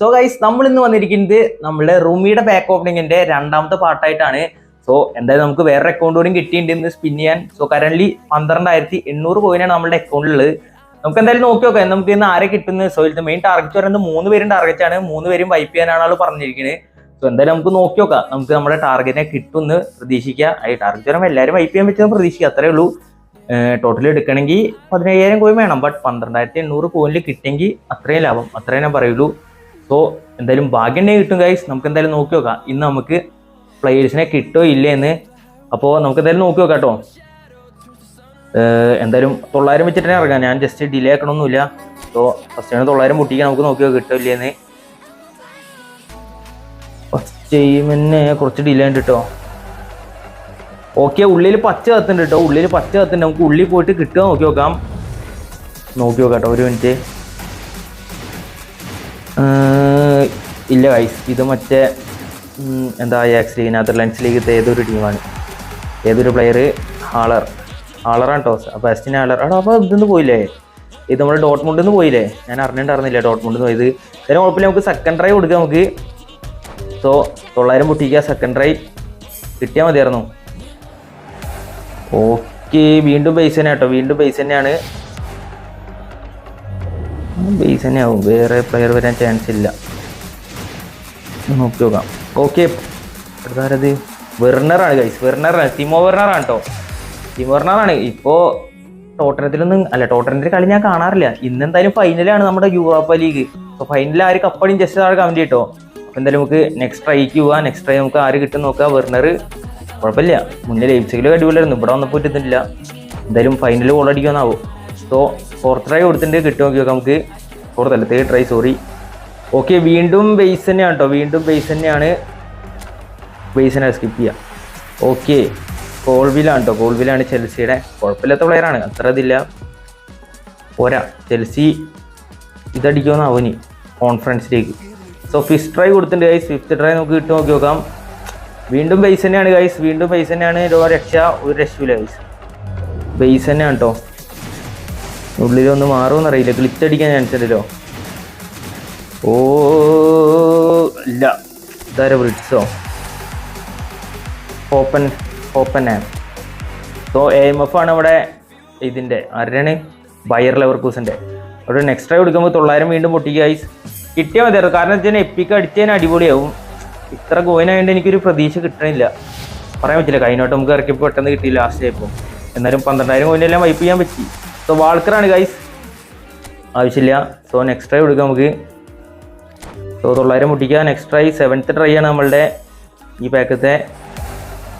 So guys നമ്മൾ ഇന്ന് വന്നിരിക്കുന്നത് നമ്മുടെ റൂമിയുടെ ബാക്ക് ഓപ്പണിങ്ങിന്റെ രണ്ടാമത്തെ പാർട്ടായിട്ടാണ്. സോ എന്തായാലും നമുക്ക് വേറെ അക്കൗണ്ട് കൂടി കിട്ടിയിട്ടുണ്ട് സ്പിൻ ചെയ്യാൻ. സോ കറന്റ് പന്ത്രണ്ടായിരത്തി എണ്ണൂറ് കോയിനാണ് നമ്മുടെ അക്കൗണ്ടിലുള്ളത് നമുക്ക് എന്തായാലും നോക്കി നോക്കാം. നമുക്ക് ഇന്ന് ആരെ കിട്ടുന്നത്? സോ ഇതിന്റെ മെയിൻ ടാർഗറ്റ് പറയുന്നത് മൂന്ന് പേരും ടാർഗറ്റ് ആണ്. മൂന്ന് പേരും വൈപ്പ് ചെയ്യാനാണ് പറഞ്ഞിരിക്കുന്നത് സോ എന്തായാലും നമുക്ക് നോക്കി നോക്കാം. നമുക്ക് നമ്മുടെ ടാർഗറ്റിനെ കിട്ടുമെന്ന് പ്രതീക്ഷിക്കുക ഈ ടാർഗറ്റ് പറയുമ്പോൾ എല്ലാവരും വൈപ്പ് ചെയ്യാൻ പറ്റുമെന്ന് പ്രതീക്ഷിക്കുക അത്രേ ഉള്ളൂ. ടോട്ടൽ എടുക്കണമെങ്കിൽ പതിനയ്യായിരം കോയിൻ വേണം. ബട്ട് പന്ത്രണ്ടായിരത്തി എണ്ണൂറ് കോയിനിൽ കിട്ടിയെങ്കിൽ അത്രയും ലാഭം. അത്രയും ഞാൻ പറയുള്ളൂ. സോ എന്തായാലും ഭാഗ്യം തന്നെ കിട്ടും ഗൈസ് നമുക്ക് എന്തായാലും നോക്കി നോക്കാം. ഇന്ന് നമുക്ക് പ്ലേയേഴ്സിനെ കിട്ടോ ഇല്ലേ എന്ന്. അപ്പോൾ നമുക്ക് എന്തായാലും നോക്കി നോക്കാം കേട്ടോ. എന്തായാലും തൊള്ളായിരം വെച്ചിട്ട് തന്നെ ഇറങ്ങാം. ഞാൻ ജസ്റ്റ് ഡിലേ ആക്കണമൊന്നുമില്ല. സോ ഫസ്റ്റ് തൊള്ളായിരം പൊട്ടിക്കാൻ നമുക്ക് നോക്കി നോക്കാം കിട്ടോ ഇല്ലേന്ന് ഫസ്റ്റ് ചെയ്യുമെന്നെ കുറച്ച് ഡിലേ ഉണ്ട് കേട്ടോ. ഓക്കെ ഉള്ളിൽ പച്ച കത്തുണ്ട് കേട്ടോ. ഉള്ളിൽ പച്ച കത്തുണ്ട്. നമുക്ക് ഉള്ളിൽ പോയിട്ട് കിട്ടുക നോക്കി നോക്കാം. നോക്കി നോക്കാം കേട്ടോ ഒരു മിനിറ്റ് ഇല്ല ഗൈസ് ഇത് മറ്റേ എന്താ എക്സ് ലീഗ് നെതർലാൻഡ്സ് ലീഗത്തെ ഏതൊരു ടീമാണ് ഏതൊരു പ്ലെയർ ഹാളർ ഹാളറാണ് ടോസ്. അപ്പോൾ എസ്റ്റിൻ ഹാളർ അവിടെ അപ്പോൾ ഇതിന്ന് പോയില്ലേ? ഇത് നമ്മൾ ഡോട്ട്മുണ്ടിൽ നിന്ന് പോയില്ലേ? ഞാൻ അറിഞ്ഞിട്ടുണ്ടായിരുന്നില്ല ഡോട്ട്മുണ്ടിൽ നിന്ന് പോയത്? ഇതിന് കുഴപ്പമില്ല നമുക്ക് സെക്കൻഡ് ഡ്രൈവ് കൊടുക്കാം നമുക്ക്. സോ തൊള്ളായിരം പൊട്ടിക്കുക. സെക്കൻഡ് ഡ്രൈവ് കിട്ടിയാൽ മതിയായിരുന്നു. ഓക്കെ വീണ്ടും ബേസ് തന്നെ കേട്ടോ. വീണ്ടും ബേസ് തന്നെയാണ്. ബേസ് തന്നെയാവും. വേറെ പ്ലെയർ വരാൻ ചാൻസ് ഇല്ല. നോക്കി നോക്കാം ഓക്കെ അടുത്താരത് വെർണറാണ് ഗൈസ് വെർണറാണ്. തിമോ വെർണറാണ് കേട്ടോ തിമോ വെർണറാണ്. ഇപ്പോൾ ടോട്ടനത്തിലൊന്നും അല്ല ടോട്ടനത്തിൽ കളി ഞാൻ കാണാറില്ല. ഇന്ന് എന്തായാലും ഫൈനലാണ് നമ്മുടെ യൂറോപ്പ ലീഗ്. അപ്പോൾ ഫൈനലിൽ ആര് കപ്പടിയും ജസ്റ്റ് താഴെ കമന്റ് കേട്ടോ അപ്പോൾ എന്തായാലും നമുക്ക് നെക്സ്റ്റ് ട്രൈക്ക് പോവാം നെക്സ്റ്റ് ട്രൈ നമുക്ക് ആര് കിട്ടും നോക്കാം. വെർണർ കുഴപ്പമില്ല. മുന്നേ ലൈപ്സിക്കിലും അടിപൊളിയായിരുന്നു. ഇവിടെ വന്നപ്പോൾ പറ്റുന്നില്ല എന്തായാലും ഫൈനൽ ഗോൾ അടിക്കുമെന്നാവും. സോ ഫോർത്ത് ട്രൈ കൊടുത്തിട്ടുണ്ട്. കിട്ടും നോക്കി നോക്കാം നമുക്ക്. ഫോർത്ത് അല്ല തേർഡ് ട്രൈ സോറി ഓക്കെ വീണ്ടും ബേസ് തന്നെയാണ് കേട്ടോ വീണ്ടും ബേസ് തന്നെയാണ്. ബേസിനെ സ്കിപ്പ് ചെയ്യാം. ഓക്കെ കോൾവിലാണ് കേട്ടോ കോൾവിലാണ് ചെൽസിയുടെ കുഴപ്പമില്ലാത്ത പ്ലെയറാണ് അത്ര ഇതില്ല. പോരാ. ചെൽസി ഇതടിക്കുമെന്ന് അവന് കോൺഫറൻസിലേക്ക് സോ ഫിഫ്റ്റ് ട്രൈ കൊടുത്തിട്ടുണ്ട് ഗൈസ് ഫിഫ്ത്ത് ട്രൈ നമുക്ക് കിട്ടി നോക്കി നോക്കാം. വീണ്ടും ബേസ് തന്നെയാണ് ഗൈസ് വീണ്ടും ബേസ് തന്നെയാണ്. രക്ഷ ഒരു രക്ഷയില്ല ഗൈസ് ബേസ് തന്നെയാണ് കേട്ടോ ഉള്ളിലൊന്ന് മാറുമെന്നറിയില്ല. ഗ്ലിച്ച് അടിക്കാൻ ചാൻസ് ഉണ്ടല്ലോ ഓ ഇല്ല. ഇതാരെ ബ്രിഡ്സോ open open app so A M F ആണ് ഇവിടെ ഇതിന്റെ. ആരുടെയാണ്? ബയർ ലെവർ കൂസിന്റെ അവിടെ നെക്സ്റ്റ് ഡ്രൈവ് കൊടുക്കുമ്പോൾ തൊള്ളായിരം വീണ്ടും പൊട്ടിക്കുക ഐസ് കിട്ടിയാൽ മതിയായിരുന്നു കാരണം വെച്ചാൽ എപ്പിക്ക് അടിച്ചതിന് അടിപൊളിയാവും. ഇത്ര കോയിനായതുകൊണ്ട് എനിക്കൊരു പ്രതീക്ഷ കിട്ടണില്ല. പറയാൻ പറ്റില്ല. കഴിഞ്ഞോട്ട് നമുക്ക് ഇറക്കിയപ്പോൾ പെട്ടെന്ന് കിട്ടി ലാസ്റ്റ് ആയപ്പോൾ എന്നാലും പന്ത്രണ്ടായിരം കോയിനെല്ലാം വൈപ്പ് ചെയ്യാൻ പറ്റി. സോ വാൾക്കറാണ് ഗൈസ് ആവശ്യമില്ല. സോ നെക്സ്റ്റ് ഡ്രൈവ് എടുക്കാം നമുക്ക്. സോ തൊള്ളായിരം മുട്ടിക്കുക നെക്സ്റ്റ് ട്രൈ സെവൻത്ത് ട്രൈ ആണ് നമ്മളുടെ ഈ പാക്കത്തെ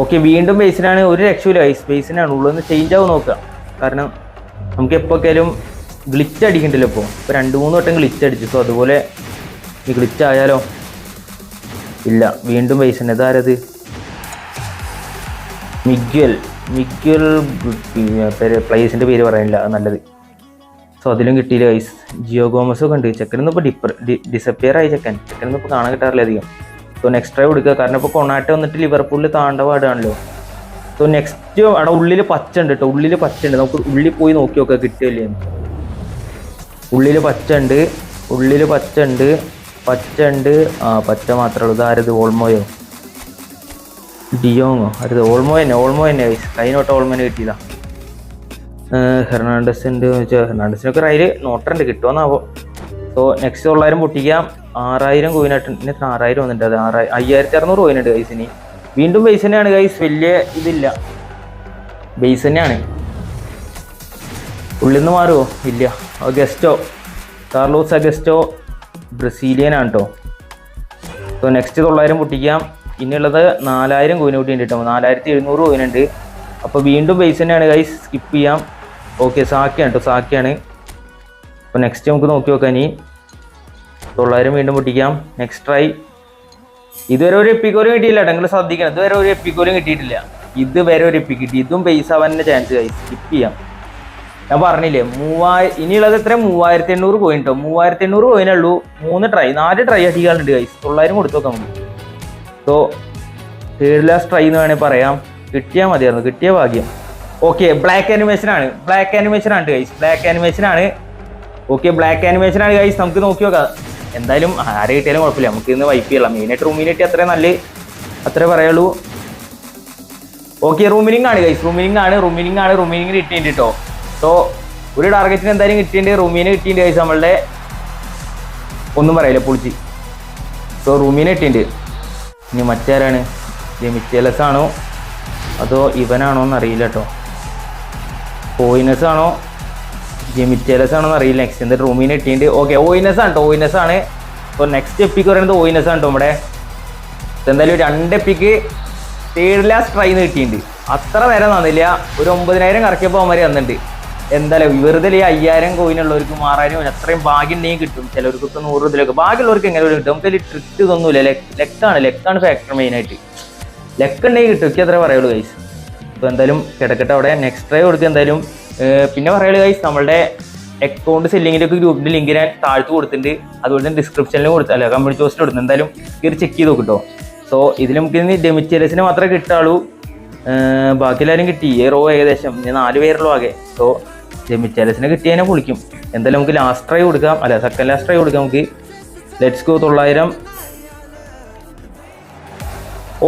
ഓക്കെ വീണ്ടും ബേസിനാണ് ഒരു രക്ഷയില്ല ഐസ് ബേസിനാണ് ഉള്ളൊന്ന് ചേഞ്ച് ആവും നോക്കുക. കാരണം നമുക്ക് എപ്പോഴേലും ഗ്ലിച്ച് അടിക്കണ്ടല്ലോ ഇപ്പോൾ ഇപ്പോൾ രണ്ട് മൂന്ന് വട്ടം ഗ്ലിച്ച് അടിച്ചു. സോ അതുപോലെ ഈ ഗ്ലിച്ച് ആയാലോ? ഇല്ല. വീണ്ടും ബേസിന് ഇതാരത് മിഗ്വൽ. മിഗ്വൽ പ്ലേസിന്റെ പേര് പറയാനില്ല. നല്ലത്. സോ അതിലും കിട്ടിയില്ല ഗൈസ് ജിയോ ഗോമസ് ഒക്കെ ഉണ്ട്. ചെക്കനൊന്നും ഇപ്പോൾ ഡിപ്പർ ഡിസപ്പിയർ ആയി ചെക്കൻ. ചെക്കനൊന്നും ഇപ്പോൾ കാണാൻ കിട്ടാറില്ല അധികം. സോ നെക്സ്റ്റ് ട്രൈ കൊടുക്കുക. കാരണം ഇപ്പോൾ കൊണാട്ട വന്നിട്ട് ലിവർപൂളിൽ താണ്ട പാടാണല്ലോ. സോ നെക്സ്റ്റ് അവിടെ ഉള്ളിൽ പച്ച ഉണ്ട് കേട്ടോ ഉള്ളിൽ പച്ച ഉണ്ട്. നമുക്ക് ഉള്ളിൽ പോയി നോക്കി നോക്കാം കിട്ടിയല്ലേ ഉള്ളിൽ പച്ച ഉണ്ട്. ഉള്ളിൽ പച്ച ഉണ്ട്. പച്ച ഉണ്ട്. ആ പച്ച മാത്രമേ ഉള്ളൂ. ഇതാരത് ഓൾമോയോ ഡിയോങ്ങോ അരുത് ഓൾമോ തന്നെ. ഓൾമോ തന്നെ കൈനോട്ട് ഓൾമോനെ കിട്ടിയതാ. ഹെർണാണ്ടസ് ഉണ്ട് വെച്ചാൽ ഹെർണാണ്ടസിനൊക്കെ റൈൽ നോട്ടുണ്ട് കിട്ടുമെന്നാവോ സോ നെക്സ്റ്റ് തൊള്ളായിരം പൊട്ടിക്കാം. ആറായിരം കോയിനായിട്ട് ഇനി എത്ര ആറായിരം വന്നിട്ട് അത് ആറായി അയ്യായിരത്തി അറുന്നൂറ് കോയിനുണ്ട് ഗൈസിന് വീണ്ടും ബേസ് തന്നെയാണ് ഗൈസ് വലിയ ഇതില്ല. ബേസ് തന്നെയാണ്. ഉള്ളിൽ നിന്ന് മാറുമോ ഇല്ല അഗസ്റ്റോ കാർലോസ് അഗസ്റ്റോ ബ്രസീലിയൻ ആണ് കേട്ടോ സോ നെക്സ്റ്റ് തൊള്ളായിരം പൊട്ടിക്കാം. ഇനിയുള്ളത് നാലായിരം കോയിൻ കൂട്ടി ഉണ്ട് കേട്ടോ നാലായിരത്തി എഴുന്നൂറ് കോയിനുണ്ട് അപ്പോൾ വീണ്ടും ബേസ് തന്നെയാണ് ഗൈസ് സ്കിപ്പ് ചെയ്യാം. ഓക്കെ സാക്കിയാണ് കേട്ടോ സാക്കിയാണ് അപ്പോൾ നെക്സ്റ്റ് നമുക്ക് നോക്കി നോക്കാം ഇനി. തൊള്ളായിരം വീണ്ടും പൊട്ടിക്കാം. നെക്സ്റ്റ് ട്രൈ ഇതുവരെ ഒരു എപ്പിക്കോലും കിട്ടിയില്ല കേട്ടോ. നിങ്ങൾ ശ്രദ്ധിക്കണം. ഇതുവരെ ഒരു എപ്പിക്കോലും കിട്ടിയിട്ടില്ല. ഇതുവരെ ഒരു എപ്പി കിട്ടി. ഇതും പൈസ ആവാന്റെ ചാൻസ് കൈ സ്കിപ്പ് ചെയ്യാം. ഞാൻ പറഞ്ഞില്ലേ മൂവായിരം ഇനിയുള്ളത് എത്ര മൂവായിരത്തി എണ്ണൂറ് കോയിൻ കേട്ടോ മൂവായിരത്തി എണ്ണൂറ് പോയിനേ ഉള്ളൂ. മൂന്ന് ട്രൈ നാല് ട്രൈ അടിക്കാറുണ്ട് കൈസ് തൊള്ളായിരം കൊടുത്തു നോക്കാം നമുക്ക്. സോ തേർഡ് ലാസ്റ്റ് ട്രൈ എന്ന് വേണമെങ്കിൽ പറയാം. കിട്ടിയാൽ മതിയായിരുന്നു. കിട്ടിയ ഭാഗ്യം. ഓക്കെ ബ്ലാക്ക് ആനിമേഷൻ ആണ്. ബ്ലാക്ക് ആനിമേഷൻ ആണ് ഗൈസ് ബ്ലാക്ക് ആനിമേഷൻ ആണ്. ഓക്കെ ബ്ലാക്ക് ആനിമേഷൻ ആണ് ഗൈസ് നമുക്ക് നോക്കി നോക്കാം. എന്തായാലും ആരെ കിട്ടിയാലും കുഴപ്പമില്ല. നമുക്ക് ഇന്ന് വൈപ്പ് ചെയ്യാം. മെയിനായിട്ട് റൂമിന് കിട്ടിയ അത്രയും നല്ല. അത്രേ പറയുള്ളൂ. ഓക്കെ റൂമിനിങ് ആണ് ഗൈസ് റൂമിനിങ് ആണ് റൂമിനിങ് ആണ് റൂമിനിങ് കിട്ടിയിട്ടുണ്ട് കേട്ടോ സോ ഒരു ടാർഗറ്റിന് എന്തായാലും കിട്ടിയിട്ടുണ്ട് റൂമിന് കിട്ടിയിട്ടുണ്ട് ഗൈസ് നമ്മളുടെ ഒന്നും പറയില്ല പൊളിച്ച്. സോ റൂമിന് കിട്ടിയിട്ടുണ്ട്. ഇനി മറ്റാരാണ് ജെമിറ്റേലസ് ആണോ? അതോ ഇവനാണോ എന്നറിയില്ല കേട്ടോ ഓയിനസ് ആണോ ജെമിറ്റേലസ് ആണോ അറിയില്ല. നെക്സ്റ്റ് എന്നിട്ട് റൂമിന് കിട്ടിയിട്ടുണ്ട് ഓക്കെ ഓയിനസ് ആണ് കേട്ടോ ഓയിനസ് ആണ് അപ്പോൾ നെക്സ്റ്റ് എപ്പിക്ക് പറയുന്നത് ഓയിനസ് ആണ് കേട്ടോ നമ്മുടെ. എന്തായാലും രണ്ട് എപ്പിക്ക് തേർഡ് ലാസ്റ്റ് ട്രൈ കിട്ടിയിട്ടുണ്ട് അത്ര വരെ നന്നില്ല ഒരു ഒമ്പതിനായിരം കറക്കിയപ്പോൾ അവന്മാർ വന്നിട്ടുണ്ട് എന്തായാലും വെറുതെ ഈ അയ്യായിരം കോയിനുള്ളവർക്ക് മാറാനും അത്രയും ഭാഗ്യം ഉണ്ടെങ്കിൽ കിട്ടും. ചിലവർക്കൊക്കെ നൂറ് ഇതിലൊക്കെ ബാക്കിയുള്ളവർക്ക് എങ്ങനെ കിട്ടും? നമുക്ക് അതിൽ ട്രിക്ക് ഇതൊന്നുമില്ല. ലെക്കാണ്. ലെക്കാണ് ഫാക്ടർ മെയിനായിട്ട് ലെക്ക് ഉണ്ടെങ്കിൽ കിട്ടും. എനിക്ക് അത്രേ പറയുള്ളൂ ഗൈസ് അപ്പോൾ എന്തായാലും കിടക്കട്ടെ. അവിടെ നെക്സ്റ്റ് ട്രൈ കൊടുക്കുക എന്തായാലും. പിന്നെ പറയുള്ളൂ ഗൈസ് നമ്മളുടെ അക്കൗണ്ട് സെല്ലിങ്ങിന്റെയൊക്കെ ഗ്രൂപ്പിന്റെ ലിങ്ക് ഞാൻ താഴ്ത്ത് കൊടുത്തിട്ടുണ്ട്. അതുപോലെ തന്നെ ഡിസ്ക്രിപ്ഷനിലും കൊടുത്തു അല്ല കമ്മ്യൂണിറ്റി പോസ്റ്റിൽ കൊടുത്തു എന്തായാലും കയറി ചെക്ക് ചെയ്ത് നോക്കിട്ടോ സോ ഇതിൽ നമുക്ക് ഡെമിച്ചേലസിന് മാത്രമേ കിട്ടാളൂ. ബാക്കി എല്ലാവരും കിട്ടി. ഈ റോ ഏകദേശം ഞാൻ നാല് പേരുള്ളൂ ആകെ. സോ ഡെമിച്ചേലസിനെ കിട്ടിയതിനെ പൊളിക്കും. എന്തായാലും നമുക്ക് ലാസ്റ്റ് ട്രൈ കൊടുക്കാം. അല്ല സെക്കൻഡ് ലാസ്റ്റ് ട്രൈ കൊടുക്കാം നമുക്ക്. ലെറ്റ്സ് ഗോ തൊള്ളായിരം.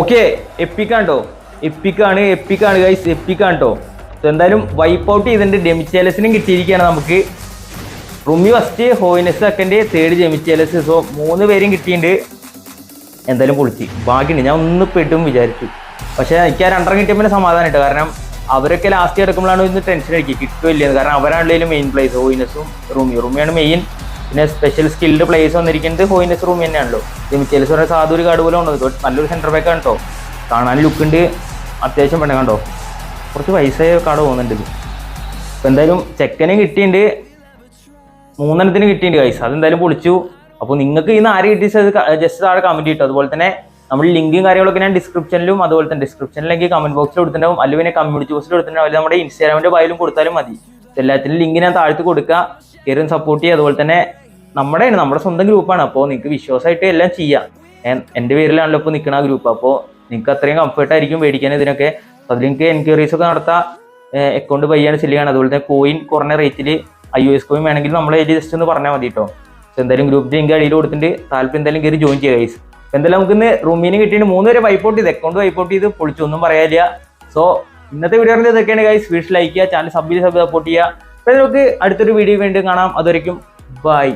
ഓക്കെ എപ്പിക്കാണ്ടോ എപ്പിക്കാണ് എപ്പിക്കാണ് ഗൈസ് എപ്പിക്കാണ് കേട്ടോ എന്തായാലും വൈപ്പ് ഔട്ട് ചെയ്തിട്ടുണ്ട്. ഡെമിച്ചേലസിനും കിട്ടിയിരിക്കുകയാണ് നമുക്ക്. റുമി ഫസ്റ്റ് ഹോയിനസ് സെക്കൻഡ് തേർഡ് ജെമിച്ചേലസ് സോ മൂന്ന് പേരും കിട്ടിയിട്ടുണ്ട്. എന്തായാലും പൊളിച്ച്. ബാക്കിയുണ്ട് ഞാൻ ഒന്ന് പെട്ടും വിചാരിച്ചു. പക്ഷേ എനിക്ക് ആ രണ്ടെണ്ണം കിട്ടിയപ്പോൾ സമാധാനം ഇട്ട് കാരണം അവരൊക്കെ ലാസ്റ്റ് എടുക്കുമ്പോഴാണ് ഇന്ന് ടെൻഷൻ അടിക്കുക. കിട്ടുമില്ല കാരണം അവരാണല്ലോ മെയിൻ പ്ലേസ് ഹോയിനസും റൂമി റൂമിയാണ് മെയിൻ പിന്നെ സ്പെഷ്യൽ സ്കിൽഡ് പ്ലേസ് വന്നിരിക്കുന്നത് ഹോയിനസ് റൂമി തന്നെയാണല്ലോ. ജെമിച്ചേലസ് പറഞ്ഞ സാധു ഒരു കാർഡ് പോലെ ഉണ്ടോ നല്ലൊരു സെന്റർ ബാക്ക് ആണ് കേട്ടോ കാണാൻ ലുക്ക് ഉണ്ട്. അത്യാവശ്യം പെണ്ണ കണ്ടോ? കുറച്ച് പൈസ കാട് പോകുന്നുണ്ട് ഇത്. അപ്പം എന്തായാലും ചെക്കനെ കിട്ടിയിട്ടുണ്ട് മൂന്നെണ്ണത്തിന് കിട്ടിയിട്ടുണ്ട് പൈസ അതെന്തായാലും പൊളിച്ചു. അപ്പോൾ നിങ്ങൾക്ക് ഇന്ന് ആര് കിട്ടിയത് ജസ്റ്റ് താഴെ കമന്റ് കിട്ടും അതുപോലെ തന്നെ നമ്മൾ ലിങ്കും കാര്യങ്ങളൊക്കെ ഞാൻ ഡിസ്ക്രിപ്ഷനിലും അതുപോലെ തന്നെ ഡിസ്ക്രിപ്ഷനിലേക്ക് കമന്റ് ബോക്സിൽ കൊടുത്തിട്ടുണ്ടാവും. അല്ലെങ്കിൽ പിന്നെ കമ്മ്യൂണിറ്റി ബോക്സിൽ കൊടുത്തിട്ടുണ്ടാവും. അല്ലെങ്കിൽ നമ്മുടെ ഇൻസ്റ്റാഗ്രാമിന്റെ ബയോയിലും കൊടുത്താലും മതി. എല്ലാത്തിനും ലിങ്ക് ഞാൻ താഴ്ത്തി കൊടുക്കുക കയറി സപ്പോർട്ട് ചെയ്യുക. അതുപോലെ തന്നെ നമ്മുടെ നമ്മുടെ സ്വന്തം ഗ്രൂപ്പാണ് അപ്പോൾ നിങ്ങൾക്ക് വിശ്വാസമായിട്ട് എല്ലാം ചെയ്യാം. എന്റെ പേരിലാണല്ലോ ഇപ്പോൾ നിൽക്കുന്ന ആ ഗ്രൂപ്പ് അപ്പോൾ നിങ്ങൾക്ക് അത്രയും കംഫർട്ട് ആയിരിക്കും മേടിക്കാൻ ഇതിനൊക്കെ. അതിൽ നിങ്ങൾക്ക് എൻക്വയറീസ് ഒക്കെ നടത്താം അക്കൗണ്ട് പയ്യാണ് സെല്ലിയാണ് അതുപോലെ തന്നെ കോയിൻ കുറഞ്ഞ റേറ്റിൽ ഐ എസ് കോയിൻ വേണമെങ്കിൽ നമ്മൾ അതിൽ ജസ്റ്റ് ഒന്ന് പറഞ്ഞാൽ മതി കേട്ടോ സോ എന്തായാലും ഗ്രൂപ്പ് ലിങ്ക് അടിയിൽ കൊടുത്തിട്ട് താല്പര്യം എന്തായാലും കയറി ജോയിൻ ചെയ്യുക ഗൈസ് എന്തായാലും നമുക്ക് ഇന്ന് റൂമിന് കിട്ടിയിട്ട് മൂന്ന് വരെ വൈപ്പ് ചെയ്ത്. അക്കൗണ്ട് വൈപ്പ് ചെയ്ത് പൊളിച്ചൊന്നും പറയാനില്ല. സോ ഇന്നത്തെ വീഡിയോ ഇതൊക്കെയാണ് ഗൈസ് വീട്ടിൽ ലൈക്ക് ചെയ്യുക. ചാനൽ സബ് ചെയ്ത് സബ് സപ്പോർട്ട് ചെയ്യുക. അപ്പോൾ നമുക്ക് അടുത്തൊരു വീഡിയോ വീണ്ടും കാണാം. അതുവരെയും ബൈ